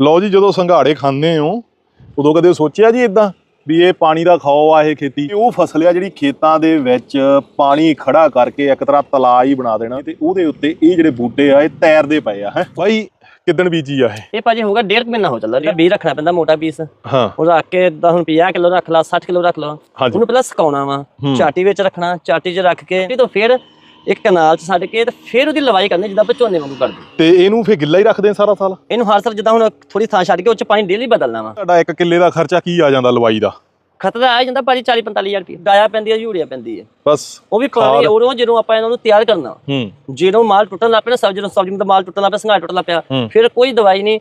ਲਓ ਜੀ ਜਦੋਂ ਸੰਘਾੜੇ ਖਾਂਦੇ ਹੋ ਉਦੋਂ ਕਦੇ ਸੋਚਿਆ ਜੀ ਇਦਾਂ ਵੀ ਇਹ ਪਾਣੀ ਦਾ ਖਾਓ ਆ ਇਹ ਖੇਤੀ? ਇਹ ਉਹ ਫਸਲ ਆ ਜਿਹੜੀ ਖੇਤਾਂ ਦੇ ਵਿੱਚ ਪਾਣੀ ਖੜਾ ਕਰਕੇ ਇੱਕ ਤਰ੍ਹਾਂ ਤਲਾਅ ਹੀ ਬਣਾ ਦੇਣਾ ਤੇ ਉਹਦੇ ਉੱਤੇ ਇਹ ਜਿਹੜੇ ਬੂਟੇ ਆ ਇਹ ਤੈਰਦੇ ਪਏ ਆ ਹੈ? ਬਾਈ ਕਿਦਣ ਬੀਜੀ ਆ ਇਹ? ਇਹ ਭਾਜੀ ਹੋਊਗਾ ਡੇਢ ਕੁ ਮਹੀਨਾ ਹੋ ਚੱਲਾ ਜਿਹੜਾ ਬੀਜ ਰੱਖਣਾ ਪੈਂਦਾ ਮੋਟਾ ਪੀਸ ਹਾਂ। ਉਹ ਰੱਖ ਕੇ ਦਾ ਹੁਣ 50 ਕਿਲੋ ਰੱਖ ਲਾ 60 ਕਿਲੋ ਰੱਖ ਲਾ। ਉਹਨੂੰ ਪਹਿਲਾਂ ਸੁਕਾਉਣਾ ਵਾ। ਚਾਟੀ ਵਿੱਚ ਰੱਖਣਾ ਚਾਟੀ 'ਚ ਰੱਖ ਕੇ ਤੇ ਫਿਰ ਇੱਕ ਕਨਾਲ 'ਚ ਛੱਡ ਕੇ ਤੇ ਫਿਰ ਉਹਦੀ ਲਵਾਈ ਕਰਨੀ ਜਿੱਦਾਂ ਆਪਾਂ ਝੋਨੇ ਵਾਂਗੂ ਕਰਦੇ। ਤੇ ਇਹਨੂੰ ਫੇ ਗਿੱਲਾ ਹੀ ਰੱਖਦੇ ਆ ਸਾਰਾ ਸਾਲ? ਇਹਨੂੰ ਹਰ ਸਾਲ ਜਿੱਦਾਂ ਹੁਣ ਥੋੜੀ ਥਾਂ ਛੱਡ ਕੇ ਉਹ 'ਚ ਪਾਣੀ ਡੇਲੀ ਬਦਲਣਾ ਵਾ। ਤੁਹਾਡਾ ਇੱਕ ਕਿੱਲੇ ਦਾ ਖਰਚਾ ਕੀ ਆ ਜਾਂਦਾ ਲਵਾਈ ਦਾ? ਖਤਰਾ ਆ ਜਾਂਦਾ ਭਾਜੀ 40 45000 ਰੁਪਏ ਡਾਇਆ ਪੈਂਦੀ ਹੈ ਯੂਰੀਆ ਪੈਂਦੀ ਹੈ ਬਸ। ਉਹ ਵੀ ਪਾਣੀ ਉਰੋਂ ਜਦੋਂ ਆਪਾਂ ਇਹਨਾਂ ਨੂੰ ਤਿਆਰ ਕਰਨਾ। ਹੂੰ। ਜਦੋਂ ਮਾਲ ਟੁੱਟਣ ਲੱਗ ਪਿਆ ਨਾ ਸਬਜ਼ੀ ਜਦੋਂ ਸਬਜ਼ੀ ਦਾ ਮਾਲ ਟੁੱਟਣ ਲੱਗ ਪਿਆ ਸੰਘਾੜ ਟੁੱਟਣ ਲੱਗ ਪਿਆ। ਫਿਰ ਕੋਈ ਦਵਾਈ ਨਹੀਂ